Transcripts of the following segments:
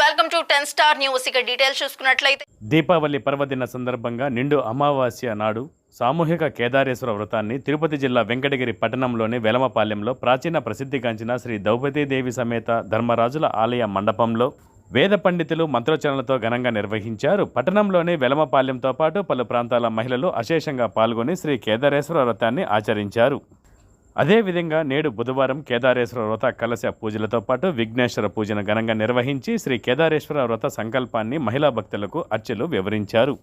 Welcome to ten star news. ఇక details చూసుకున్నట్లయితే దీపావళి పర్వదిన సందర్భంగా నిండు అమావాస్య నాడు సామూహిక కేదారేశ్వర వ్రతాన్ని తిరుపతి జిల్లా వెంకటగిరి పట్టణంలోని వెలమపాలెంలో ప్రాచీన ప్రసిద్ధిగాంచిన శ్రీ ద్రౌపదీదేవి సమేత ధర్మరాజుల ఆలయ మండపంలో వేద పండితులు మంత్రోచరణలతో ఘనంగా నిర్వహించారు. పట్టణంలోని వెలమపాలెంతో పాటు పలు ప్రాంతాల మహిళలు అశేషంగా పాల్గొని శ్రీ కేదారేశ్వర వ్రతాన్ని ఆచరించారు. అదేవిధంగా నేడు బుధవారం కేదారేశ్వర వ్రత కలశ పూజలతో పాటు విఘ్నేశ్వర పూజను ఘనంగా నిర్వహించి శ్రీ కేదారేశ్వర వ్రత సంకల్పాన్ని మహిళా భక్తులకు అర్చలు వివరించారు.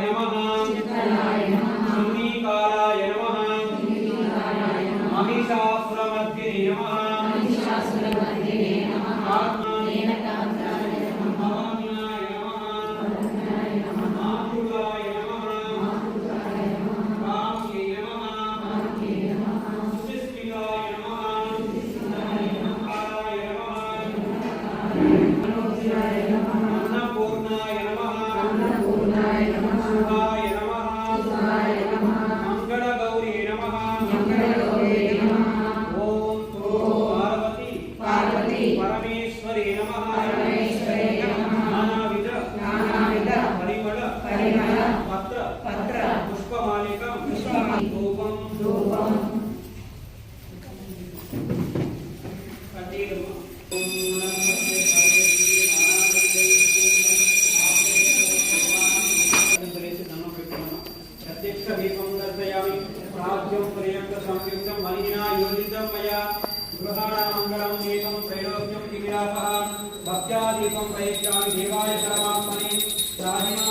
Рамазан. సంయుక్తం మలినా యోజితం మయా గృహాణ మంగళం దీపం త్రైలోక్యం దివ్యాపః భక్త్యాదీపం ప్రయచ్చామి దేవాయ పరమాత్మనే రాజమా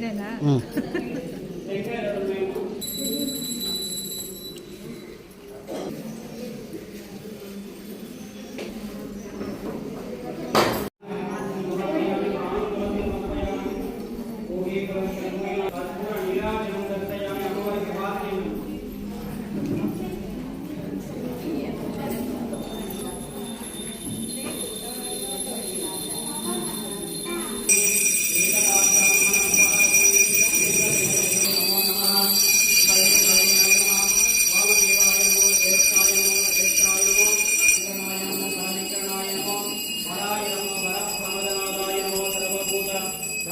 చెప్తేనేనా శ్రీ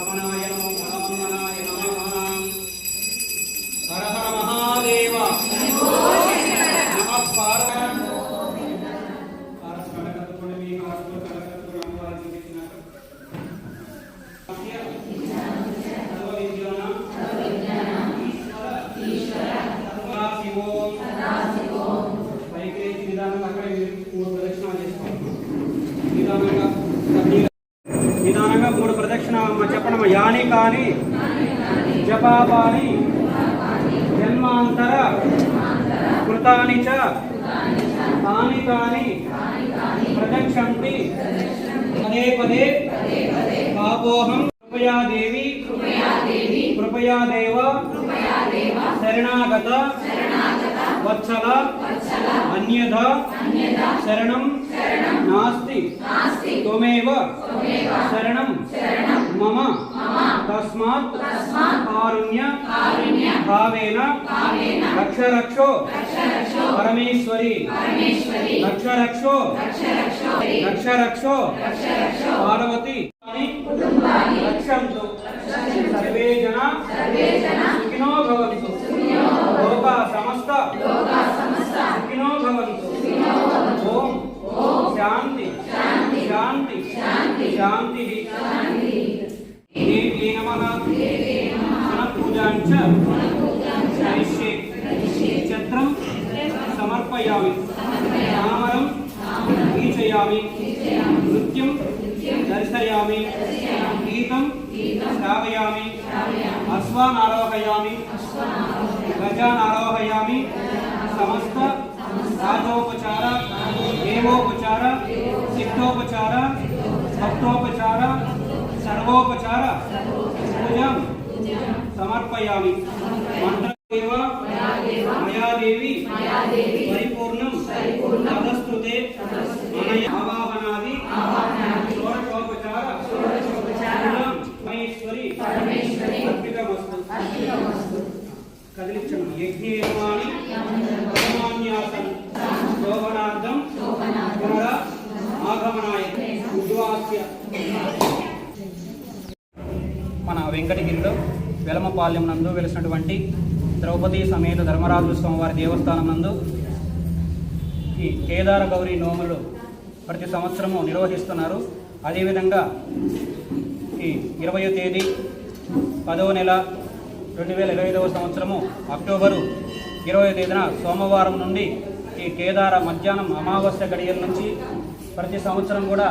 ಸಮಾನವಾಗಿ జపాపాని జన్మాంతర. కృతాని చ. తాని తాని ప్రదక్షంతి పదే పదే. పాపోహం కృపయా దేవి కృపయా దేవ శరణాగత. వత్సల. అన్యథ శరణం. నాస్తి. త్వమేవ శరణం. మమ. తస్మాత్ కారుణ్య భావేన రక్ష రక్షో పరమేశ్వరి రక్ష రక్షో రక్ష రక్షో పార్వతి రక్షంతు. సర్వే జన समर्पयामि। नामरं कीर्तयामि नृत्यं दर्शयामि। गीतं श्रावयामि। अश्वान् आरोहयामि गजान् आरोहयामि समस्त राजोपचार, देवोपचार चित्तोपचार भक्तोपचार, सर्वोपचार पूजा समर्पयामि। అనయ ఆవాహనాది షోడశోపచార అర్పితమస్తు కదిలించడం. శోభనార్థం. పునర ఆగమనాయ. ఉద్వాస్య. మన వెంకటగిరిలో వెలమపాలెం నందు వెలిసినటువంటి ద్రౌపది సమేత ధర్మరాజు స్వామివారి దేవస్థానం నందు ఈ కేదార గౌరీ నోములు ప్రతి సంవత్సరము నిర్వహిస్తున్నారు. అదేవిధంగా ఈ ఇరవయో తేదీ పదవ నెల రెండు వేల ఇరవై ఐదవ సంవత్సరము అక్టోబరు ఇరవై తేదీన సోమవారం నుండి ఈ కేదార మధ్యాహ్నం అమావాస్య గడియల నుంచి ప్రతి సంవత్సరం కూడా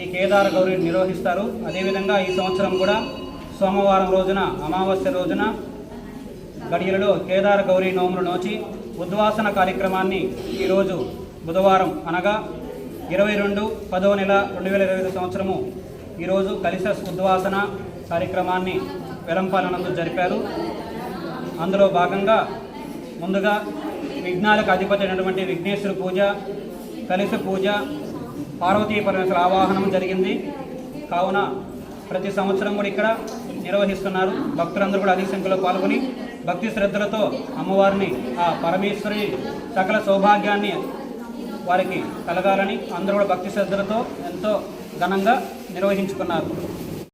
ఈ కేదార గౌరీ నిర్వహిస్తారు. అదేవిధంగా ఈ సంవత్సరం కూడా సోమవారం రోజున అమావాస్య రోజున గడియలలో కేదార గౌరీ నోములు నోచి ఉద్వాసన కార్యక్రమాన్ని ఈరోజు బుధవారం అనగా ఇరవై రెండు పదవ నెల రెండు వేల ఇరవై ఐదు సంవత్సరము ఈరోజు కలిస ఉద్వాసన కార్యక్రమాన్ని వెలంపాలనందు జరిపారు. అందులో భాగంగా ముందుగా విఘ్నాలకు అధిపతి అయినటువంటి విఘ్నేశ్వర పూజ కలిస పూజ పార్వతీ పరమేశ్వర ఆవాహనం జరిగింది. కావున ప్రతి సంవత్సరం కూడా ఇక్కడ నిర్వహిస్తున్నారు. భక్తులందరూ కూడా అధిక సంఖ్యలో పాల్గొని భక్తి శ్రద్ధలతో అమ్మవారిని ఆ పరమేశ్వరి సకల సౌభాగ్యాన్ని వారికి కలగాలని అందరూ కూడా భక్తి శ్రద్ధలతో ఎంతో ఘనంగా నిర్వహించుకున్నారు.